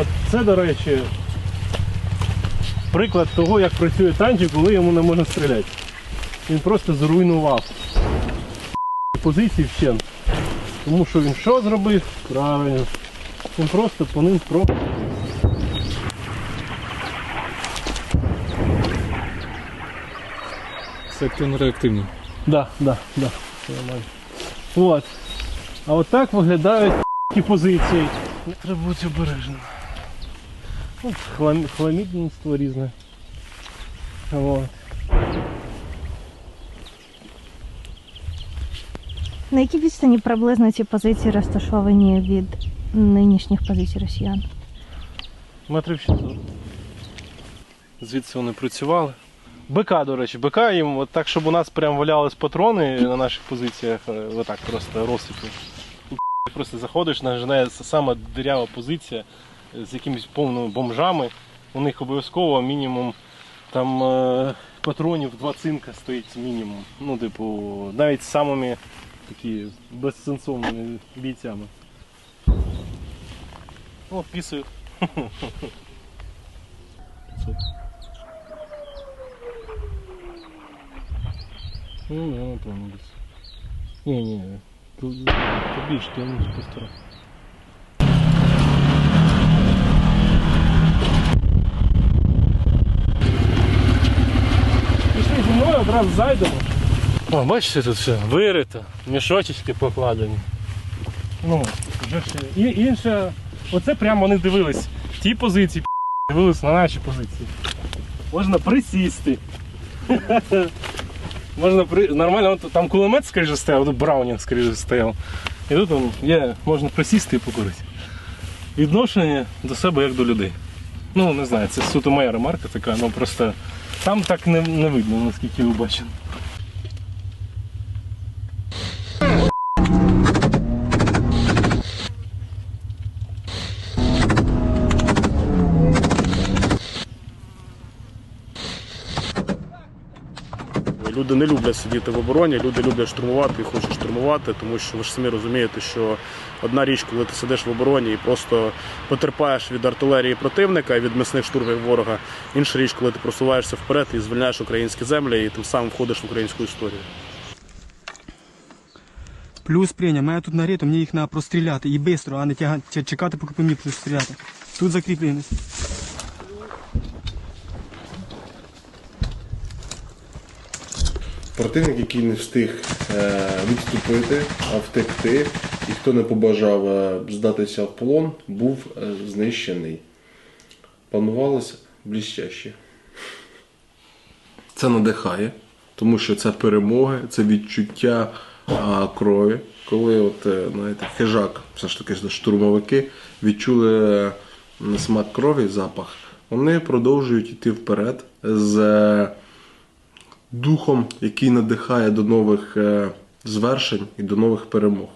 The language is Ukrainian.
От це, до речі, приклад того, як працює танчик, коли йому не можна стріляти. Він просто зруйнував позиції вщент. Тому що він що зробив? Правильно. Він просто по ним про. Це активно-реактивні. Да, да, да. Все нормально. От. А от так виглядають позиції. Треба бути обережним. Хлам... хламідництво різне. От. На якій відстані приблизно ці позиції розташовані від нинішніх позицій росіян? Метрів 600. Звідси вони працювали. БК, до речі, БК їм от так, щоб у нас прям валялись патрони на наших позиціях, е, отак просто розсипі. І Просто заходиш, нажинає сама дирява позиція з якимись повними бомжами. У них обов'язково мінімум там е, патронів два цинка стоїть мінімум. Ну, типу, навіть з самими такі безсенсовними бійцями. О, пісаю. Ну, не, там десь. Ні, ні, побільше, то не постара. Одразу зайдемо. О, бачите, тут все вирито, мішочечки покладені. Ну, вже ще. І інше, оце прямо вони дивились. Ті позиції дивились на наші позиції. Можна присісти. Можна при... нормально, от там кулемет, скоріше, стояв, тут Браунінг, скоріше, стояв. І тут там є, можна присісти і покурити. Відношення до себе як до людей. Ну, не знаю, це суто моя ремарка така, ну просто там так не, не видно, наскільки ви бачите. Люди не люблять сидіти в обороні, люди люблять штурмувати і хочуть штурмувати, тому що ви ж самі розумієте, що одна річ, коли ти сидиш в обороні і просто потерпаєш від артилерії противника і від мисних штурмів ворога. Інша річ, коли ти просуваєшся вперед і звільняєш українські землі, і тим самим входиш в українську історію. Плюс прийняв, мене тут нагріто, мені їх треба простріляти і швидко, а не тяга- тя- чекати, поки по мені будуть стріляти. Тут закріплені. Противник, який не встиг е, відступити, а втекти, і хто не побажав е, здатися в полон, був е, знищений. Планувалося блістяще. Це надихає, тому що це перемоги, це відчуття крові. Коли от, знаєте, хижак, все ж таки штурмовики, відчули смак крові, запах, вони продовжують йти вперед з. Духом, який надихає до нових е, звершень і до нових перемог.